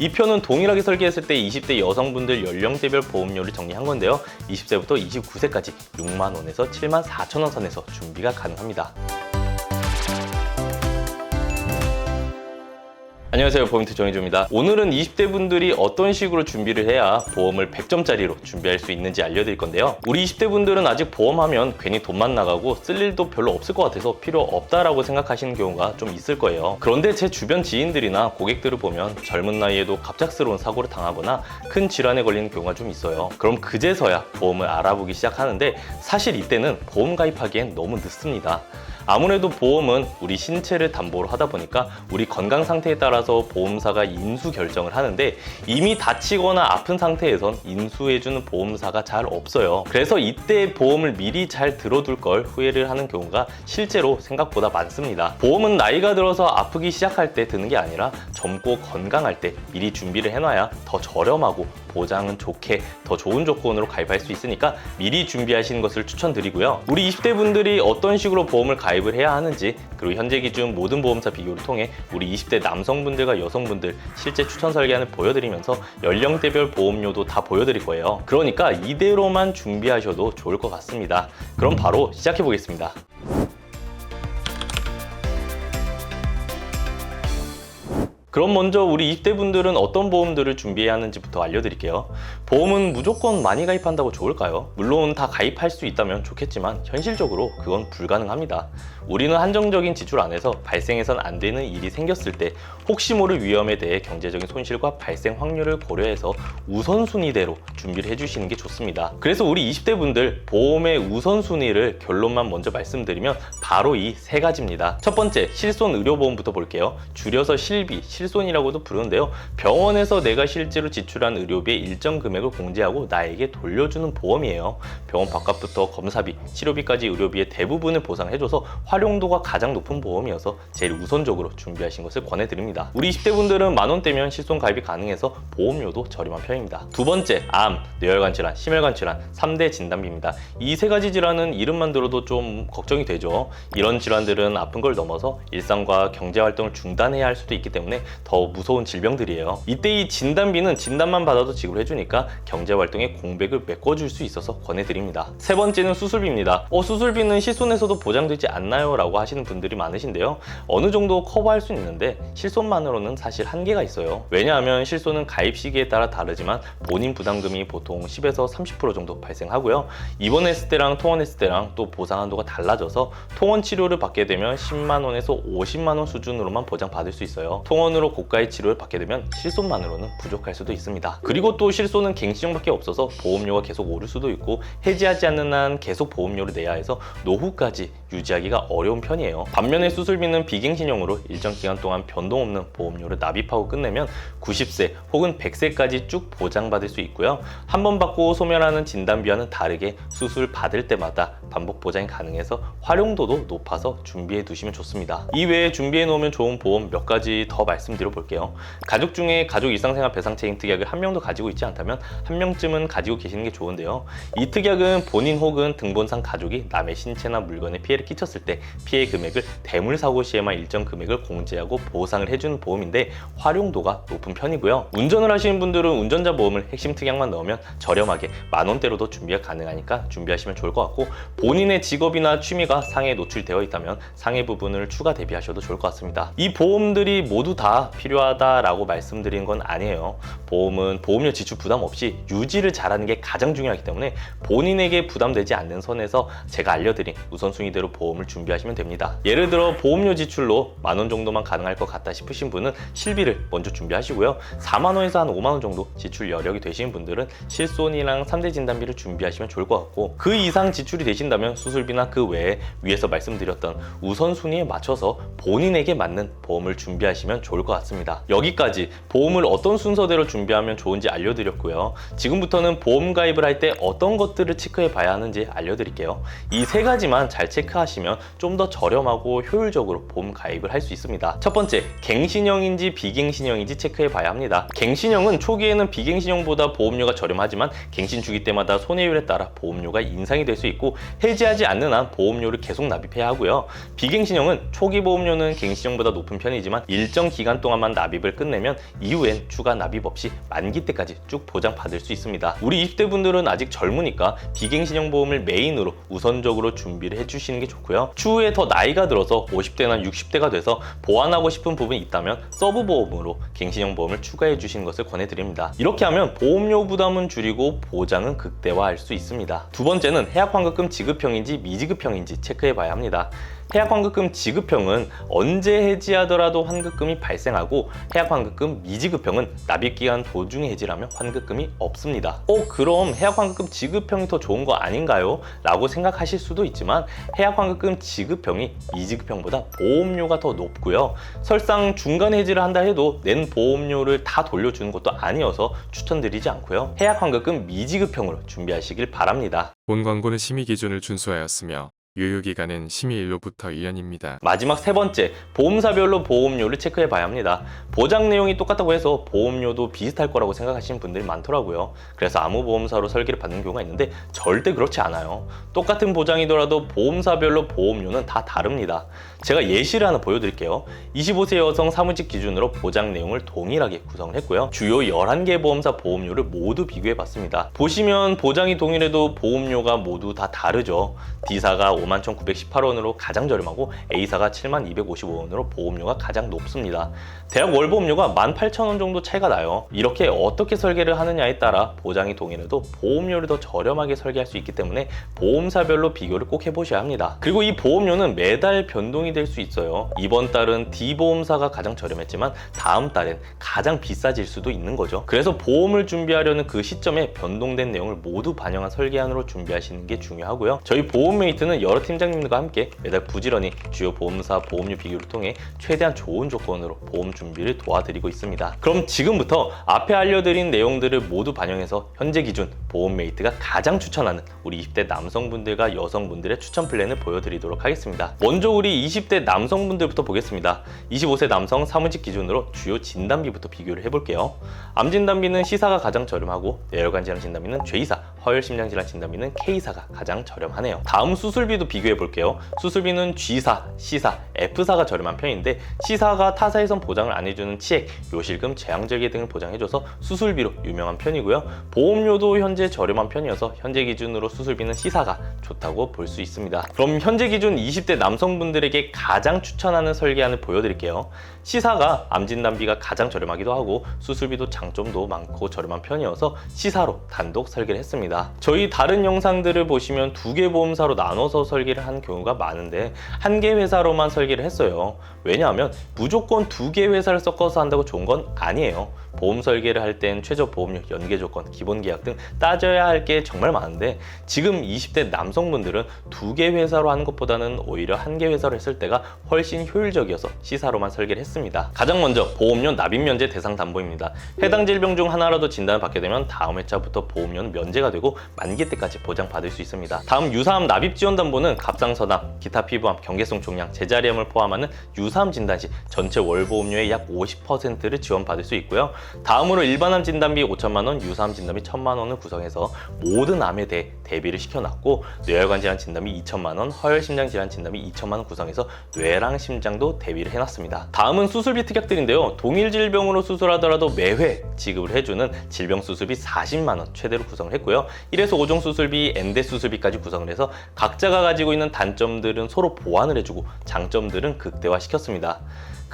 이 표는 동일하게 설계했을 때 20대 여성분들 연령대별 보험료를 정리한 건데요. 20세부터 29세까지 6만 원에서 7만 4천 원 선에서 준비가 가능합니다. 안녕하세요. 포인트 정희주입니다. 오늘은 20대 분들이 어떤 식으로 준비를 해야 보험을 100점짜리로 준비할 수 있는지 알려드릴 건데요. 우리 20대 분들은 아직 보험하면 괜히 돈만 나가고 쓸 일도 별로 없을 것 같아서 필요 없다라고 생각하시는 경우가 좀 있을 거예요. 그런데 제 주변 지인들이나 고객들을 보면 젊은 나이에도 갑작스러운 사고를 당하거나 큰 질환에 걸리는 경우가 좀 있어요. 그럼 그제서야 보험을 알아보기 시작하는데 사실 이때는 보험 가입하기엔 너무 늦습니다 아무래도 보험은 우리 신체를 담보로 하다 보니까 우리 건강 상태에 따라서 보험사가 인수 결정을 하는데 이미 다치거나 아픈 상태에선 인수해주는 보험사가 잘 없어요. 그래서 이때 보험을 미리 잘 들어둘 걸 후회를 하는 경우가 실제로 생각보다 많습니다. 보험은 나이가 들어서 아프기 시작할 때 드는 게 아니라 젊고 건강할 때 미리 준비를 해놔야 더 저렴하고 보장은 좋게 더 좋은 조건으로 가입할 수 있으니까 미리 준비하시는 것을 추천드리고요. 우리 20대 분들이 어떤 식으로 보험을 가입 을 해야 하는지 그리고 현재 기준 모든 보험사 비교를 통해 우리 20대 남성분들과 여성분들 실제 추천 설계안을 보여드리면서 연령대별 보험료도 다 보여드릴 거예요. 그러니까 이대로만 준비하셔도 좋을 것 같습니다. 그럼 바로 시작해 보겠습니다. 그럼 먼저 우리 20대 분들은 어떤 보험들을 준비해야 하는지부터 알려드릴게요. 보험은 무조건 많이 가입한다고 좋을까요? 물론 다 가입할 수 있다면 좋겠지만 현실적으로 그건 불가능합니다. 우리는 한정적인 지출 안에서 발생해선 안 되는 일이 생겼을 때 혹시 모를 위험에 대해 경제적인 손실과 발생 확률을 고려해서 우선순위대로 준비를 해주시는 게 좋습니다. 그래서 우리 20대 분들 보험의 우선순위를 결론만 먼저 말씀드리면 바로 이 세 가지입니다. 첫 번째, 실손 의료보험부터 볼게요. 줄여서 실비, 실 손이라고도 부르는데요. 병원에서 내가 실제로 지출한 의료비의 일정 금액을 공제하고 나에게 돌려주는 보험이에요. 병원 바깥부터 검사비, 치료비까지 의료비의 대부분을 보상해줘서 활용도가 가장 높은 보험이어서 제일 우선적으로 준비하신 것을 권해드립니다. 우리 20대 분들은 만 원대면 실손 가입이 가능해서 보험료도 저렴한 편입니다. 두 번째, 암, 뇌혈관 질환, 심혈관 질환, 3대 진단비입니다. 이 세 가지 질환은 이름만 들어도 좀 걱정이 되죠. 이런 질환들은 아픈 걸 넘어서 일상과 경제 활동을 중단해야 할 수도 있기 때문에 더 무서운 질병들이에요. 이때 이 진단비는 진단만 받아도 지급을 해주니까 경제 활동에 공백을 메꿔줄 수 있어서 권해드립니다. 세 번째는 수술비입니다. 어, 수술비는 실손에서도 보장되지 않나요? 라고 하시는 분들이 많으신데요. 어느 정도 커버할 수 있는데 실손만으로는 사실 한계가 있어요. 왜냐하면 실손은 가입 시기에 따라 다르지만 본인 부담금이 보통 10에서 30% 정도 발생하고요. 입원했을 때랑 통원했을 때랑 또 보상 한도가 달라져서 통원 치료를 받게 되면 10만 원에서 50만 원 수준으로만 보장받을 수 있어요. 통원으로 고가의 치료를 받게 되면 실손만으로는 부족할 수도 있습니다. 그리고 또 실손은 갱신형밖에 없어서 보험료가 계속 오를 수도 있고 해지하지 않는 한 계속 보험료를 내야 해서 노후까지 유지하기가 어려운 편이에요. 반면에 수술비는 비갱신형으로 일정 기간 동안 변동 없는 보험료를 납입하고 끝내면 90세 혹은 100세까지 쭉 보장받을 수 있고요. 한 번 받고 소멸하는 진단비와는 다르게 수술 받을 때마다 반복 보장이 가능해서 활용도도 높아서 준비해 두시면 좋습니다. 이외에 준비해 놓으면 좋은 보험 몇 가지 더 말씀드려 볼게요. 가족 중에 가족 일상생활 배상 책임 특약을 한 명도 가지고 있지 않다면 한 명쯤은 가지고 계시는 게 좋은데요. 이 특약은 본인 혹은 등본상 가족이 남의 신체나 물건에 피해를 끼쳤을 때 피해 금액을 대물 사고 시에만 일정 금액을 공제하고 보상을 해주는 보험인데 활용도가 높은 편이고요. 운전을 하시는 분들은 운전자 보험을 핵심 특약만 넣으면 저렴하게 만 원대로도 준비가 가능하니까 준비하시면 좋을 것 같고 본인의 직업이나 취미가 상해에 노출되어 있다면 상해 부분을 추가 대비하셔도 좋을 것 같습니다. 이 보험들이 모두 다 필요하다라고 말씀드린 건 아니에요. 보험은 보험료 지출 부담 없이 유지를 잘하는 게 가장 중요하기 때문에 본인에게 부담되지 않는 선에서 제가 알려드린 우선순위대로 보험을 준비하시면 됩니다. 예를 들어 보험료 지출로 만 원 정도만 가능할 것 같다 싶으신 분은 실비를 먼저 준비하시고요. 4만 원에서 한 5만 원 정도 지출 여력이 되시는 분들은 실손이랑 3대 진단비를 준비하시면 좋을 것 같고 그 이상 지출이 되신다면 수술비나 그 외에 위에서 말씀드렸던 우선순위에 맞춰서 본인에게 맞는 보험을 준비하시면 좋을 것 같습니다. 여기까지 보험을 어떤 순서대로 준비하면 좋은지 알려드렸고요. 지금부터는 보험 가입을 할 때 어떤 것들을 체크해 봐야 하는지 알려드릴게요. 이 세 가지만 잘 체크 체크하시면 좀 더 저렴하고 효율적으로 보험 가입을 할 수 있습니다. 첫 번째, 갱신형인지 비갱신형인지 체크해 봐야 합니다. 갱신형은 초기에는 비갱신형보다 보험료가 저렴하지만 갱신 주기 때마다 손해율에 따라 보험료가 인상이 될 수 있고 해지하지 않는 한 보험료를 계속 납입해야 하고요. 비갱신형은 초기 보험료는 갱신형보다 높은 편이지만 일정 기간 동안만 납입을 끝내면 이후엔 추가 납입 없이 만기 때까지 쭉 보장받을 수 있습니다. 우리 20대 분들은 아직 젊으니까 비갱신형 보험을 메인으로 우선적으로 준비를 해주 게 좋고요. 추후에 더 나이가 들어서 50대나 60대가 돼서 보완하고 싶은 부분이 있다면 서브 보험으로 갱신형 보험을 추가해 주시는 것을 권해드립니다. 이렇게 하면 보험료 부담은 줄이고 보장은 극대화할 수 있습니다. 두 번째는 해약환급금 지급형인지 미지급형인지 체크해 봐야 합니다. 해약환급금 지급형은 언제 해지하더라도 환급금이 발생하고 해약환급금 미지급형은 납입기간 도중에 해지라면 환급금이 없습니다. 어 그럼 해약환급금 지급형이 더 좋은 거 아닌가요? 라고 생각하실 수도 있지만 해약환급금 지급형이 미지급형보다 보험료가 더 높고요. 설상 중간 해지를 한다 해도 낸 보험료를 다 돌려주는 것도 아니어서 추천드리지 않고요. 해약환급금 미지급형으로 준비하시길 바랍니다. 본 광고는 심의 기준을 준수하였으며 유효기간은 심의일로부터 1년입니다. 마지막 세 번째, 보험사별로 보험료를 체크해 봐야 합니다. 보장 내용이 똑같다고 해서 보험료도 비슷할 거라고 생각하시는 분들이 많더라고요. 그래서 아무 보험사로 설계를 받는 경우가 있는데 절대 그렇지 않아요. 똑같은 보장이더라도 보험사별로 보험료는 다 다릅니다. 제가 예시를 하나 보여드릴게요. 25세 여성 사무직 기준으로 보장 내용을 동일하게 구성을 했고요. 주요 11개 보험사 보험료를 모두 비교해 봤습니다. 보시면 보장이 동일해도 보험료가 모두 다 다르죠. D사가 51,918원으로 가장 저렴하고 A사가 7,255원으로 보험료가 가장 높습니다. 대학 월 보험료가 18,000원 정도 차이가 나요. 이렇게 어떻게 설계를 하느냐에 따라 보장이 동일해도 보험료를 더 저렴하게 설계할 수 있기 때문에 보험사별로 비교를 꼭 해보셔야 합니다. 그리고 이 보험료는 매달 변동이 될 수 있어요. 이번 달은 D보험사가 가장 저렴했지만 다음 달엔 가장 비싸질 수도 있는 거죠. 그래서 보험을 준비하려는 그 시점에 변동된 내용을 모두 반영한 설계안으로 준비하시는 게 중요하고요. 저희 보험메이트는 여러 팀장님들과 함께 매달 부지런히 주요 보험사 보험료 비교를 통해 최대한 좋은 조건으로 보험 준비를 도와드리고 있습니다. 그럼 지금부터 앞에 알려드린 내용들을 모두 반영해서 현재 기준 보험메이트가 가장 추천하는 우리 20대 남성분들과 여성분들의 추천 플랜을 보여드리도록 하겠습니다. 먼저 우리 20대 남성분들부터 보겠습니다. 25세 남성 사무직 기준으로 주요 진단비부터 비교를 해볼게요. 암 진단비는 C사가 가장 저렴하고 뇌혈관 질환 진단비는 J사, 허혈 심장 질환 진단비는 K사가 가장 저렴하네요. 다음 수술비도 비교해 볼게요. 수술비는 G사, C사, F사가 저렴한 편인데 C사가 타사에선 보장을 안 해주는 치액, 요실금, 재앙절개 등을 보장해줘서 수술비로 유명한 편이고요. 보험료도 현재 저렴한 편이어서 현재 기준으로 수술비는 C사가 좋다고 볼 수 있습니다. 그럼 현재 기준 20대 남성분들에게 가장 추천하는 설계안을 보여드릴게요. C사가 암 진 단비가 가장 저렴하기도 하고 수술비도 장점도 많고 저렴한 편이어서 C사로 단독 설계를 했습니다. 저희 다른 영상들을 보시면 두 개 보험사로 나눠서 설계를 한 경우가 많은데 한 개 회사로만 설계를 했어요. 왜냐하면 무조건 두 개 회사를 섞어서 한다고 좋은 건 아니에요. 보험 설계를 할 땐 최저 보험료, 연계 조건, 기본 계약 등 따져야 할 게 정말 많은데 지금 20대 남성분들은 두 개 회사로 하는 것보다는 오히려 한 개 회사로 했을 때가 훨씬 효율적이어서 C사로만 설계를 했습니다. 가장 먼저 보험료 납입 면제 대상 담보입니다. 해당 질병 중 하나라도 진단을 받게 되면 다음 회차부터 보험료는 면제가 되고 만기 때까지 보장받을 수 있습니다. 다음 유사암 납입 지원 담보는 갑상선암, 기타 피부암, 경계성 종양, 제자리암을 포함하는 유사암 진단 시 전체 월 보험료의 약 50%를 지원받을 수 있고요. 다음으로 일반암 진단비 5천만 원, 유사암 진단비 1천만 원을 구성해서 모든 암에 대해 대비를 시켜놨고 뇌혈관 질환 진단비 2천만 원, 허혈 심장 질환 진단비 2천만 원 구성해서 뇌랑 심장도 대비를 해놨습니다. 다음은 수술비 특약들인데요. 동일 질병으로 수술하더라도 매회 지급을 해주는 질병 수술비 40만 원 최대로 구성을 했고요. 1에서 5종 수술비, 엔데 수술비까지 구성을 해서 각자가 가지고 있는 단점들은 서로 보완을 해주고 장점들은 극대화시켰습니다.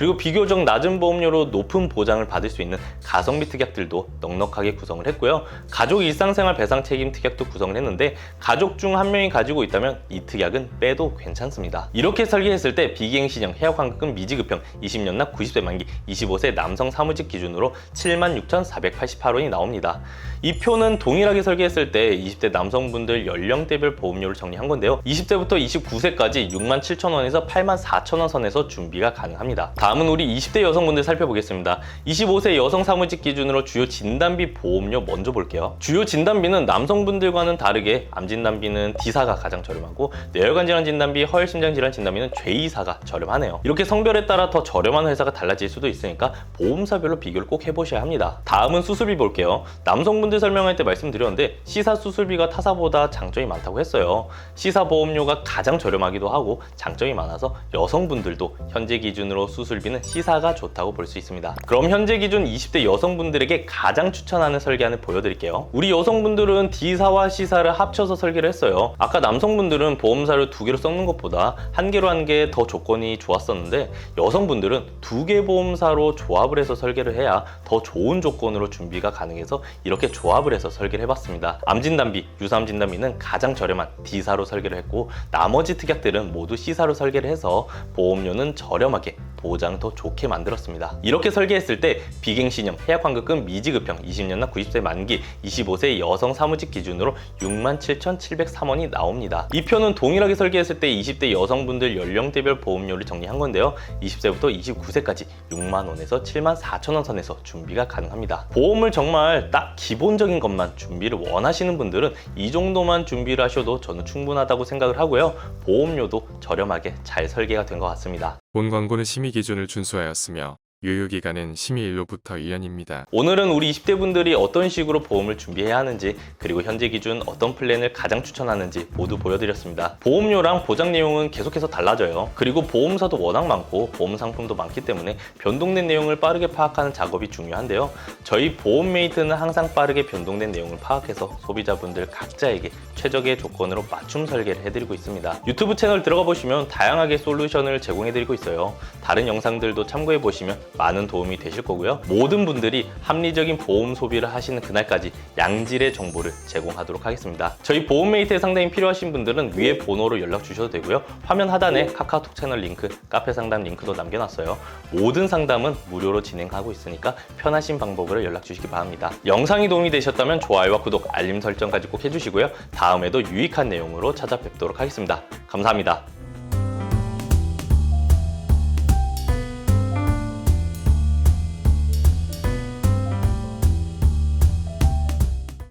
그리고 비교적 낮은 보험료로 높은 보장을 받을 수 있는 가성비 특약들도 넉넉하게 구성을 했고요. 가족 일상생활 배상 책임 특약도 구성을 했는데 가족 중 한 명이 가지고 있다면 이 특약은 빼도 괜찮습니다. 이렇게 설계했을 때 비갱신형 해약환급금 미지급형 20년 납 90세 만기 25세 남성 사무직 기준으로 76,488원이 나옵니다. 이 표는 동일하게 설계했을 때 20대 남성분들 연령대별 보험료를 정리한 건데요. 20대부터 29세까지 67,000원에서 84,000원 선에서 준비가 가능합니다. 다음은 우리 20대 여성분들 살펴보겠습니다. 25세 여성 사무직 기준으로 주요 진단비 보험료 먼저 볼게요. 주요 진단비는 남성분들과는 다르게 암 진단비는 D사가 가장 저렴하고 뇌혈관 질환 진단비, 허혈 심장 질환 진단비는 J사가 저렴하네요. 이렇게 성별에 따라 더 저렴한 회사가 달라질 수도 있으니까 보험사별로 비교를 꼭 해보셔야 합니다. 다음은 수술비 볼게요. 남성분들 설명할 때 말씀드렸는데 C사 수술비가 타사보다 장점이 많다고 했어요. C사 보험료가 가장 저렴하기도 하고 장점이 많아서 여성분들도 현재 기준으로 수술 비는 C사가 좋다고 볼 수 있습니다. 그럼 현재 기준 20대 여성분들에게 가장 추천하는 설계안을 보여드릴게요. 우리 여성분들은 D사와 C사를 합쳐서 설계를 했어요. 아까 남성분들은 보험사를 두 개로 섞는 것보다 한 개로 한 게 더 조건이 좋았었는데 여성분들은 두 개 보험사로 조합을 해서 설계를 해야 더 좋은 조건으로 준비가 가능해서 이렇게 조합을 해서 설계를 해봤습니다. 암진단비, 유사암진단비는 가장 저렴한 D사로 설계를 했고 나머지 특약들은 모두 C사로 설계를 해서 보험료는 저렴하게 보장 더 좋게 만들었습니다. 이렇게 설계했을 때 비갱신형 해약환급금 미지급형 20년나 90세 만기 25세 여성 사무직 기준으로 67,703원이 나옵니다. 이 표는 동일하게 설계했을 때 20대 여성분들 연령대별 보험료를 정리한 건데요. 20세부터 29세까지 6만 원에서 7만 4천 원 선에서 준비가 가능합니다. 보험을 정말 딱 기본적인 것만 준비를 원하시는 분들은 이 정도만 준비를 하셔도 저는 충분하다고 생각을 하고요. 보험료도 저렴하게 잘 설계가 된 것 같습니다. 본 광고는 심의 기준을 준수하였으며 유효기간은 심의일로부터 1년입니다. 오늘은 우리 20대 분들이 어떤 식으로 보험을 준비해야 하는지 그리고 현재 기준 어떤 플랜을 가장 추천하는지 모두 보여드렸습니다. 보험료랑 보장 내용은 계속해서 달라져요. 그리고 보험사도 워낙 많고 보험 상품도 많기 때문에 변동된 내용을 빠르게 파악하는 작업이 중요한데요. 저희 보험 메이트는 항상 빠르게 변동된 내용을 파악해서 소비자분들 각자에게 최적의 조건으로 맞춤 설계를 해드리고 있습니다. 유튜브 채널 들어가 보시면 다양하게 솔루션을 제공해드리고 있어요. 다른 영상들도 참고해 보시면 많은 도움이 되실 거고요. 모든 분들이 합리적인 보험 소비를 하시는 그날까지 양질의 정보를 제공하도록 하겠습니다. 저희 보험메이트에 상담이 필요하신 분들은 위에 번호로 연락 주셔도 되고요. 화면 하단에 카카오톡 채널 링크, 카페 상담 링크도 남겨놨어요. 모든 상담은 무료로 진행하고 있으니까 편하신 방법으로 연락 주시기 바랍니다. 영상이 도움이 되셨다면 좋아요와 구독, 알림 설정까지 꼭 해주시고요. 다음에도 유익한 내용으로 찾아뵙도록 하겠습니다. 감사합니다.